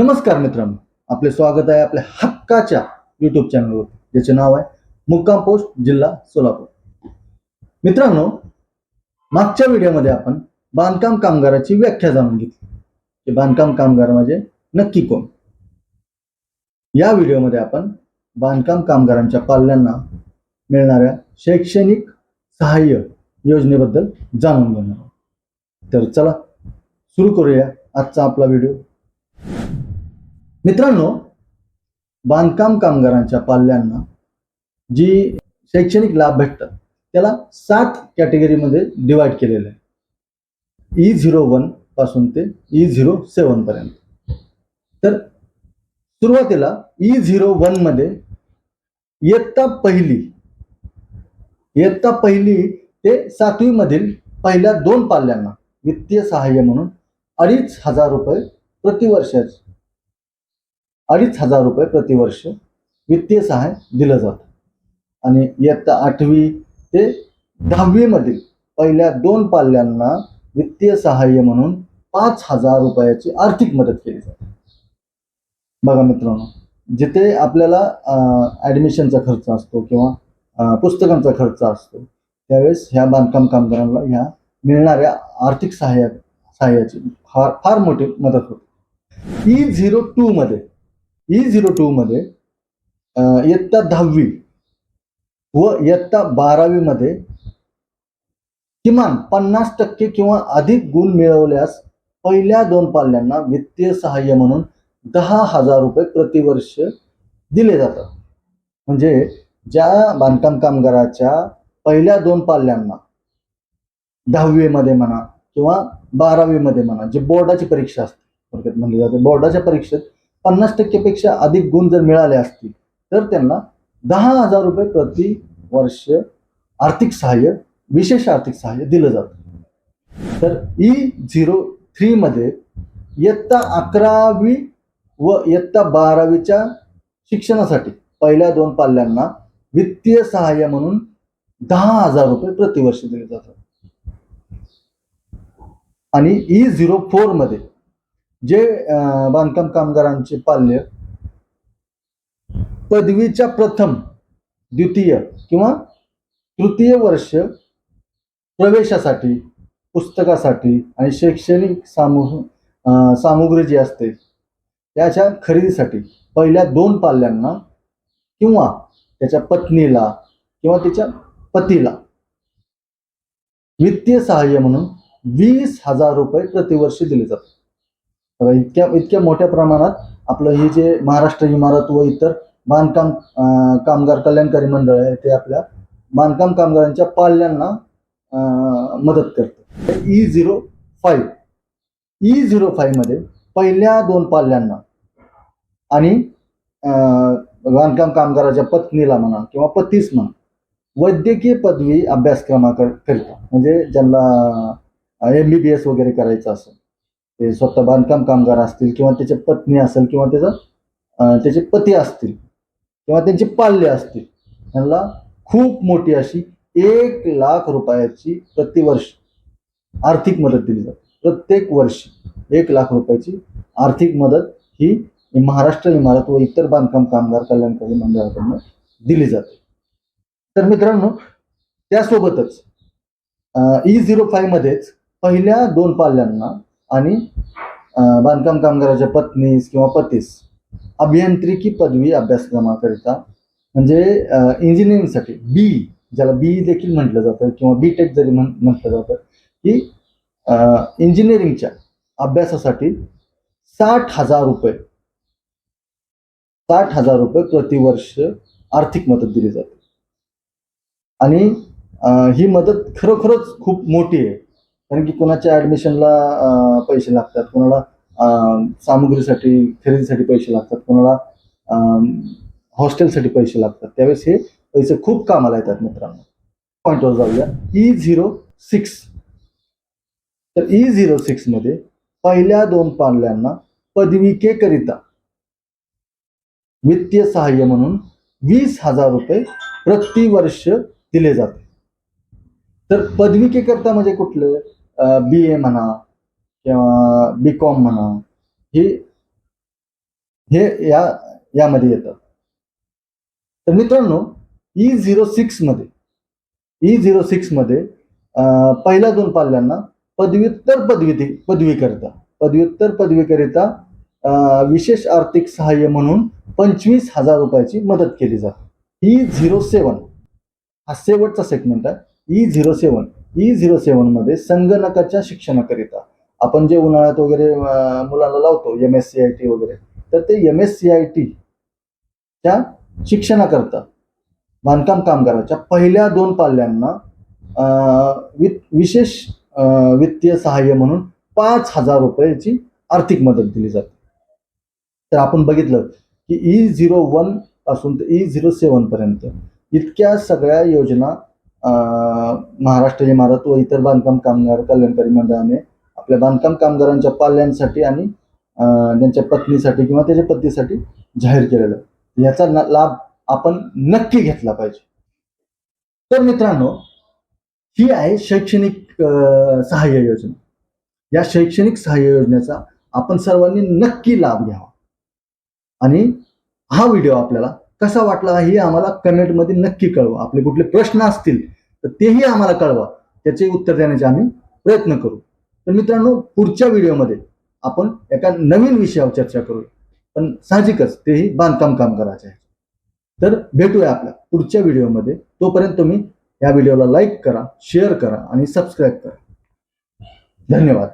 नमस्कार मित्रांनो. आपले स्वागत आहे आपल्या हक्काच्या युट्यूब चॅनलवर ज्याचे नाव आहे मुक्काम पोस्ट जिल्हा सोलापूर. मित्रांनो मागच्या व्हिडिओमध्ये आपण बांधकाम कामगाराची व्याख्या जाणून घेतली. की बांधकाम कामगार म्हणजे नक्की कोण? या व्हिडिओमध्ये आपण बांधकाम कामगारांच्या पाल्यांना मिळणाऱ्या शैक्षणिक सहाय्य योजनेबद्दल जाणून घेणार आहोत. तर चला सुरू करूया आजचा आपला व्हिडिओ. मित्रांनो बांधकाम कामगारांच्या पाल्यांना जी शैक्षणिक लाभ भेटतात त्याला सात कॅटेगरीमध्ये डिवाईड केलेलं आहे. ई झिरो वनपासून ते ई झिरो सेवन पर्यंत. तर सुरुवातीला ई झिरो वनमध्ये इयत्ता पहिली इयत्ता पहिली ते सातवी मधील पहिल्या दोन पाल्यांना वित्तीय सहाय्य म्हणून अडीच हजार रुपये प्रतिवर्षाचे अडीच हजार रुपये प्रतिवर्ष वित्तीय सहाय्य दिलं जातं. आणि इयत्ता आठवी ते दहावीमधील पहिल्या दोन पाल्यांना वित्तीय सहाय्य म्हणून पाच हजार रुपयाची आर्थिक मदत केली जाते. बघा मित्रांनो जिथे आपल्याला ॲडमिशनचा खर्च असतो किंवा पुस्तकांचा खर्च असतो त्यावेळेस ह्या बांधकाम कामगारांना ह्या मिळणाऱ्या आर्थिक सहाय्य सहाय्याची फार फार मोठी मदत होते. ई झिरो टू मध्ये ई झिरो टू मध्ये इयत्ता दहावी व इयत्ता बारावीमध्ये किमान पन्नास टक्के किंवा अधिक गुण मिळवल्यास पहिल्या दोन पाल्यांना वित्तीय सहाय्य म्हणून दहा हजार रुपये प्रतिवर्ष दिले जातात. म्हणजे ज्या बांधकाम कामगाराच्या पहिल्या दोन पाल्यांना दहावीमध्ये म्हणा किंवा बारावीमध्ये म्हणा जी बोर्डाची परीक्षा असते थोडक्यात म्हणली जाते. बोर्डाच्या परीक्षेत पन्नास टक्केपेक्षा अधिक गुण जर मिळाले असतील तर त्यांना दहा हजार रुपये प्रति वर्ष आर्थिक सहाय्य विशेष आर्थिक सहाय्य दिलं जातं. तर ई झिरो थ्रीमध्ये इयत्ता अकरावी व इयत्ता बारावीच्या शिक्षणासाठी पहिल्या दोन पाल्यांना वित्तीय सहाय्य म्हणून दहा हजार रुपये प्रतिवर्ष दिले जातात. आणि ई झिरो फोरमध्ये जे बांधकाम कामगारांचे पाल्य पदवीच्या प्रथम द्वितीय किंवा तृतीय वर्ष प्रवेशासाठी पुस्तकासाठी आणि शैक्षणिक सामूह सामुग्री जी असते त्याच्या खरेदीसाठी पहिल्या दोन पाल्यांना किंवा त्याच्या पत्नीला किंवा त्याच्या पतीला वित्तीय सहाय्य म्हणून वीस हजार रुपये प्रतिवर्षी दिले जातात. बघा, इतक्या इतक्या मोठ्या प्रमाणात आपलं हे जे महाराष्ट्र इमारत व इतर बांधकाम कामगार कल्याणकारी मंडळ आहे ते आपल्या बांधकाम कामगारांच्या पाल्यांना मदत करतं. E zero five E zero फाईव्हमध्ये पहिल्या दोन पाल्यांना आणि बांधकाम कामगाराच्या पत्नीला म्हणा किंवा पतीस म्हणा वैद्यकीय पदवी अभ्यासक्रमाकरिता म्हणजे ज्यांना एम बी बी एस वगैरे करायचं असेल. ते स्वतः बांधकाम कामगार असतील किंवा त्याची पत्नी असेल किंवा त्याचा त्याचे पती असतील किंवा त्यांचे पाल्य असतील त्यांना खूप मोठी अशी एक लाख रुपयाची प्रतिवर्ष आर्थिक मदत दिली जाते. प्रत्येक वर्षी एक लाख रुपयाची आर्थिक मदत ही महाराष्ट्र इमारत व इतर बांधकाम कामगार कल्याणकारी मंडळाकडून दिली जाते. तर मित्रांनो त्यासोबतच ई झिरो फाईव्ह मध्येच पहिल्या दोन पाल्यांना आणि बांधकाम कामगाराच्या पत्नीस किंवा पतीस अभियांत्रिकी पदवी अभ्यासक्रमाकरिता म्हणजे इंजिनिअरिंगसाठी बी ज्याला बी देखील म्हटलं जातं किंवा बी टेक जरी म्हण म्हटलं जातं की इंजिनिअरिंगच्या अभ्यासासाठी साठ हजार रुपये साठ हजार रुपये प्रतिवर्ष आर्थिक मदत दिली जाते. आणि ही मदत खरोखरच खूप मोठी आहे. कारण की कोणाच्या ॲडमिशनला पैसे लागतात? कोणाला सामग्रीसाठी खरेदीसाठी पैसे लागतात? कोणाला हॉस्टेलसाठी पैसे लागतात? त्यावेळेस हे पैसे खूप कामाला येतात मित्रांनो. पॉईंटवर जाऊया. ई झिरो सिक्स तर ई झिरो सिक्समध्ये पहिल्या दोन पाल्यांना पदविकेकरिता वित्तीय सहाय्य म्हणून वीस हजार रुपये प्रतिवर्ष दिले जाते. तर पदविकेकरता म्हणजे कुठलं? बी ए म्हणा किंवा बी कॉम म्हणा ही हे या यामध्ये येतात तर मित्रांनो ई झिरो सिक्समध्ये ई झिरो सिक्समध्ये पहिल्या दोन पाल्यांना पदव्युत्तर पदवी पदवीकरिता पदव्युत्तर पदवीकरिता विशेष आर्थिक सहाय्य म्हणून पंचवीस हजार रुपयाची मदत केली जाते. ई झिरो सेवन हा शेवटचा सेगमेंट आहे. E zero seven E zero सेवनमध्ये संगणकाच्या शिक्षणाकरिता. आपण जे उन्हाळ्यात वगैरे मुलाला मुलांना लावतो M S C I T वगैरे तर ते एम एस सी आय टीच्या शिक्षणाकरता बांधकाम कामगाराच्या पहिल्या दोन पाल्यांना वित वि- विशेष वित्तीय सहाय्य म्हणून पाच हजार रुपयाची आर्थिक मदत दिली जाते. तर आपण बघितलं की ई झिरो वनपासून ते ई झिरो सेवन पर्यंत इतक्या सगळ्या योजना महाराष्ट्र इमारत व इतर बांधकाम कामगार कल्याणकारी मंडळाने आपल्या बांधकाम कामगारांच्या पाल्यांसाठी आणि त्यांच्या पत्नीसाठी किंवा त्याच्या पत्नीसाठी जाहीर केलेलं. आहे. याचा लाभ आपण नक्की घेतला पाहिजे. तर मित्रांनो ही आहे शैक्षणिक सहाय्य योजना. या शैक्षणिक सहाय्य योजनेचा आपण सर्वांनी नक्की लाभ घ्यावा. आणि हा व्हिडिओ आपल्याला कसा वाटला हे आम्हाला कमेंटमध्ये नक्की कळवा. आपले कुठले प्रश्न असतील तर तेही आम्हाला कळवा. त्याचे उत्तर देण्याचे आम्ही प्रयत्न करू. तर मित्रांनो पुढच्या व्हिडिओमध्ये आपण एका नवीन विषयावर चर्चा करू पण साहजिकच तेही बांधकाम कामगाराचे आहे. तर भेटूया आपल्या पुढच्या व्हिडिओमध्ये. तोपर्यंत तुम्ही या व्हिडिओला लाईक करा शेअर करा आणि सबस्क्राईब करा. धन्यवाद.